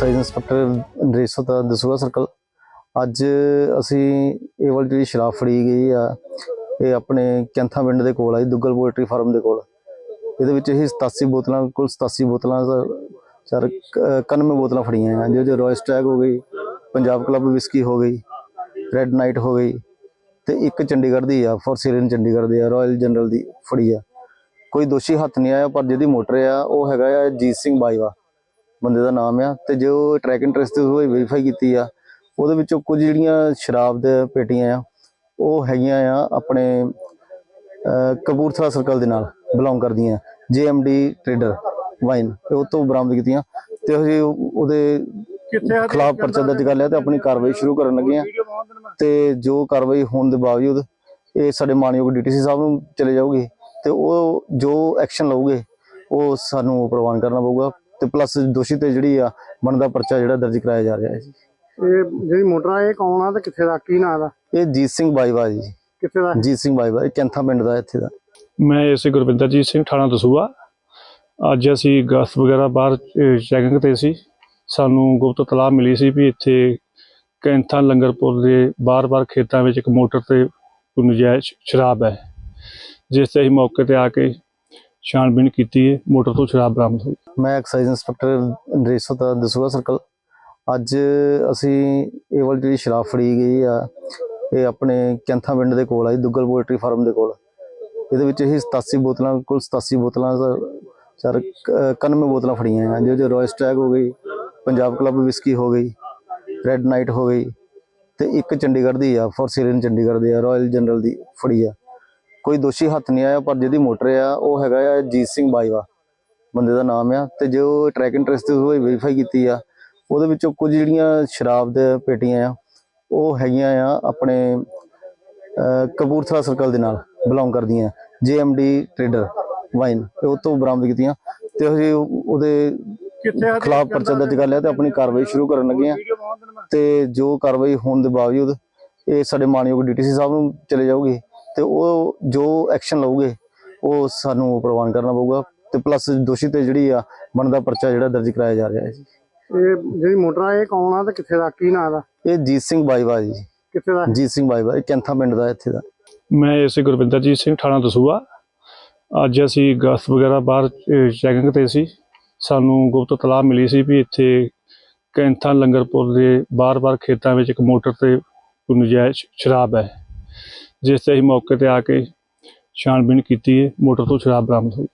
Exercise inspector Naresh ਦਾ Dasuya circle ਅੱਜ ਅਸੀਂ ਇਹ ਵਾਲੀ ਜਿਹੜੀ ਸ਼ਰਾਬ ਫੜੀ ਗਈ ਆ, ਇਹ ਆਪਣੇ ਕੈਂਥਾ ਪਿੰਡ ਦੇ ਕੋਲ ਆ ਦੁੱਗਲ ਪੋਲਟਰੀ ਫਾਰਮ ਦੇ ਕੋਲ। ਇਹਦੇ ਵਿੱਚ ਇਹ 87 ਬੋਤਲਾਂ, ਕੁੱਲ 87 ਬੋਤਲਾਂ ਦਾ ਚਾਰ 91 ਬੋਤਲਾਂ ਫੜੀਆਂ ਆ ਜੋ ਜੋ ਰੋਇਸ ਟੈਗ ਹੋ ਗਈ ਪੰਜਾਬ ਕਲੱਬ ਵਿਸਕੀ ਹੋ ਗਈ ਰੈੱਡ ਨਾਈਟ ਹੋ ਗਈ ਤੇ ਇੱਕ ਚੰਡੀਗੜ੍ਹ ਦੀ ਆ ਫੋਰ ਸੇਲ ਚੰਡੀਗੜ੍ਹ ਦੀ ਆ ਰਾਇਲ ਜਨਰਲ ਦੀ ਫੜੀ ਆ। ਕੋਈ ਦੋਸ਼ੀ ਹੱਥ ਨਹੀਂ ਆਇਆ, ਪਰ ਜਿਹਦੀ ਮੋਟਰ ਆ, ਉਹ ਹੈਗਾ ਆ ਜੀਤ ਸਿੰਘ ਬਾਈਵਾ ਬੰਦੇ ਦਾ ਨਾਮ ਆ ਤੇ ਜੋ ਟਰੈਕ ਐਂਡ ਟ੍ਰੇਸ ਤੇ ਹੋਈ ਵੈਰੀਫਾਈ ਕੀਤੀ ਆ ਉਹਦੇ ਵਿੱਚੋਂ ਕੁਝ ਜਿਹੜੀਆਂ ਸ਼ਰਾਬ ਦੇ ਪੇਟੀਆਂ ਆ ਉਹ ਹੈਗੀਆਂ ਆ ਆਪਣੇ ਕਪੂਰਥਲਾ ਸਰਕਲ ਦੇ ਨਾਲ ਬਿਲੋਂਗ ਕਰਦੀਆਂ ਜੀਐਮਡੀ ਟ੍ਰੇਡਰ ਵਾਈਨ ਤੇ ਉਹ ਤੋਂ ਬਰਾਮਦ ਕੀਤੀਆਂ ਤੇ ਉਹਦੇ ਖਿਲਾਫ ਪਰਚਾ ਦਰਜ ਕਰ ਲਿਆ ਤੇ ਆਪਣੀ ਕਾਰਵਾਈ ਸ਼ੁਰੂ ਕਰਨ ਲੱਗੇ ਆ। ਤੇ ਜੋ ਕਾਰਵਾਈ ਹੋਣ ਦੇ ਬਾਵਜੂਦ ਇਹ ਸਾਡੇ ਮਾਨਯੋਗ ਡੀਟੀਸੀ ਸਾਹਿਬ ਨੂੰ ਚਲੇ ਜਾਊਗੀ ਤੇ ਉਹ ਜੋ ਐਕਸ਼ਨ ਲਓਗੇ ਉਹ ਸਾਨੂੰ ਪ੍ਰਵਾਨ ਕਰਨਾ ਪਊਗਾ। ਤੇ ਪਲੱਸ ਦੋਸ਼ੀ ਤੇ ਜਿਹੜੀ ਆ ਬਣਦਾ ਪਰਚਾ ਜਿਹੜਾ ਦਰਜ ਕਰਾਇਆ ਜਾ ਰਿਹਾ ਹੈ ਜੀ। ਇਹ ਜਿਹੜੀ ਮੋਟਰ ਆ ਇਹ ਕੌਣ ਆ ਤੇ ਕਿੱਥੇ ਦਾ ਕੀ ਨਾਂ ਦਾ? ਇਹ ਜੀਤ ਸਿੰਘ ਬਾਈਵਾ ਜੀ। ਕਿੱਥੇ ਦਾ? ਜੀਤ ਸਿੰਘ ਬਾਈਵਾ ਇਹ ਕੈਂਥਾ ਪਿੰਡ ਦਾ ਇੱਥੇ ਦਾ। ਮੈਂ ਇਸੇ ਗੁਰਵਿੰਦਰਜੀਤ ਸਿੰਘ ਥਾਣਾ ਦਸੂਆ। ਅੱਜ ਅਸੀਂ ਗਸਤ ਵਗੈਰਾ ਬਾਹਰ ਚੈਕਿੰਗ ਤੇ ਸੀ। ਸਾਨੂੰ ਗੁਪਤ ਤਲਾਹ ਮਿਲੀ ਸੀ ਵੀ ਇੱਥੇ ਕੈਂਥਾ ਲੰਗਰਪੁਰ ਦੇ ਬਾਰ-ਬਾਰ ਖੇਤਾਂ ਵਿੱਚ ਇੱਕ ਮੋਟਰ ਤੇ ਕੋਈ ਨਜਾਇਜ਼ ਸ਼ਰਾਬ ਹੈ। ਜਿਸ ਤੇ ਅਸੀਂ ਮੌਕੇ ਤੇ ਆ ਕੇ ਛਾਣਬੀਣ ਕੀਤੀ ਹੈ ਮੋਟਰ ਤੋਂ ਸ਼ਰਾਬ ਬਰਾਮਦ ਹੋਈ। ਮੈਂ ਐਕਸਾਈਜ਼ ਇੰਸਪੈਕਟਰ ਨਰੇਸ਼ ਦਾ ਦਸੂਆ ਸਰਕਲ। ਅੱਜ ਅਸੀਂ ਇਹ ਵਾਲੀ ਜਿਹੜੀ ਸ਼ਰਾਬ ਫੜੀ ਗਈ ਆ ਇਹ ਆਪਣੇ ਕੈਂਥਾ ਪਿੰਡ ਦੇ ਕੋਲ ਆ ਜੀ, ਦੁੱਗਲ ਪੋਲਟਰੀ ਫਾਰਮ ਦੇ ਕੋਲ। ਇਹਦੇ ਵਿੱਚ ਇਹ 87 ਬੋਤਲਾਂ ਕੁੱਲ 87 ਬੋਤਲਾਂ ਦਾ ਚਾਰ 91 ਬੋਤਲਾਂ ਫੜੀਆਂ ਆ ਜਿਹਦੇ ਜੋ ਰੋਇਸ ਟੈਗ ਹੋ ਗਈ ਪੰਜਾਬ ਕਲੱਬ ਵਿਸਕੀ ਹੋ ਗਈ ਰੈੱਡ ਨਾਈਟ ਹੋ ਗਈ ਤੇ ਇੱਕ ਚੰਡੀਗੜ੍ਹ ਦੀ ਆ ਫੋਰ ਸੇਲ ਚੰਡੀਗੜ੍ਹ ਦੀ ਆ ਰਾਇਲ ਜਨਰਲ ਦੀ ਫੜੀ ਆ। ਕੋਈ ਦੋਸ਼ੀ ਹੱਥ ਨਹੀਂ ਆਇਆ ਪਰ ਜਿਹਦੀ ਮੋਟਰ ਆ ਉਹ ਹੈਗਾ ਆ ਜੀਤ ਸਿੰਘ ਬਾਈਵਾ ਬੰਦੇ ਦਾ ਨਾਮ ਆ ਤੇ ਜੋ ਟਰੈਕ ਐਂਡ ਟ੍ਰੇਸ ਤੇ ਹੋਈ ਵੈਰੀਫਾਈ ਕੀਤੀ ਆ ਉਹਦੇ ਵਿੱਚੋਂ ਕੁਝ ਜਿਹੜੀਆਂ ਸ਼ਰਾਬ ਦੇ ਪੇਟੀਆਂ ਆ ਉਹ ਹੈਗੀਆਂ ਆ ਆਪਣੇ ਕਪੂਰਥਲਾ ਸਰਕਲ ਦੇ ਨਾਲ ਬਿਲੋਂਗ ਕਰਦੀਆਂ ਜੀਐਮਡੀ ਟ੍ਰੇਡਰ ਵਾਈਨ ਉਹ ਤੋਂ ਬਰਾਮਦ ਕੀਤੀਆਂ ਤੇ ਉਹਦੇ ਖਿਲਾਫ ਪਰਚਾ ਦਰਜ ਕਰ ਲਿਆ ਤੇ ਆਪਣੀ ਕਾਰਵਾਈ ਸ਼ੁਰੂ ਕਰਨ ਲੱਗੇ ਆ। ਤੇ ਜੋ ਕਾਰਵਾਈ ਹੋਣ ਦੇ ਬਾਵਜੂਦ ਇਹ ਸਾਡੇ ਮਾਨਯੋਗ ਡੀਟੀਸੀ ਸਾਹਿਬ ਨੂੰ ਚਲੇ ਜਾਊਗੀ। ਤੇ ਉਹ ਜੋ ਐਕਸ਼ਨ ਲਓਗੇ ਉਹ ਸਾਨੂੰ ਪ੍ਰਵਾਨ ਕਰਨਾ ਪਊਗਾ ਤੇ ਪਲੱਸ ਦੋਸ਼ੀ ਤੇ ਜਿਹੜੀ ਆ ਬਣਦਾ ਪਰਚਾ ਜਿਹੜਾ ਦਰਜ ਕਰਾਇਆ ਜਾ ਰਿਹਾ ਹੈ ਜੀ। ਇਹ ਜਿਹੜੀ ਮੋਟਰ ਆ ਇਹ ਕੌਣ ਆ ਤੇ ਕਿੱਥੇ ਦਾ ਕੀ ਨਾਂ ਦਾ? ਇਹ ਜੀਤ ਸਿੰਘ ਬਾਈਵਾ ਜੀ। ਕਿੱਥੇ ਦਾ? ਜੀਤ ਸਿੰਘ ਬਾਈਵਾ ਇਹ ਕੈਂਥਾ ਪਿੰਡ ਦਾ ਇੱਥੇ ਦਾ। ਮੈਂ ਇਸੇ ਗੁਰਵਿੰਦਰਜੀਤ ਸਿੰਘ ਥਾਣਾ ਦਸੂਆ। ਅੱਜ ਅਸੀਂ ਗਸਤ ਵਗੈਰਾ ਬਾਹਰ ਚੈਕਿੰਗ ਤੇ ਸੀ। ਸਾਨੂੰ ਗੁਪਤ ਤਲਾਹ ਮਿਲੀ ਸੀ ਵੀ ਇੱਥੇ ਕੈਂਥਾ ਲੰਗਰਪੁਰ ਦੇ ਬਾਰ-ਬਾਰ ਖੇਤਾਂ ਵਿੱਚ ਇੱਕ ਮੋਟਰ ਤੇ ਕੋਈ ਨਜਾਇਜ਼ ਸ਼ਰਾਬ ਹੈ। ਜਿਸ ਤੇ ਅਸੀਂ ਮੌਕੇ ਤੇ ਆ ਕੇ ਛਾਣਬੀਣ ਕੀਤੀ ਹੈ, ਮੋਟਰ ਤੋਂ ਸ਼ਰਾਬ ਬਰਾਮਦ ਹੋਈ।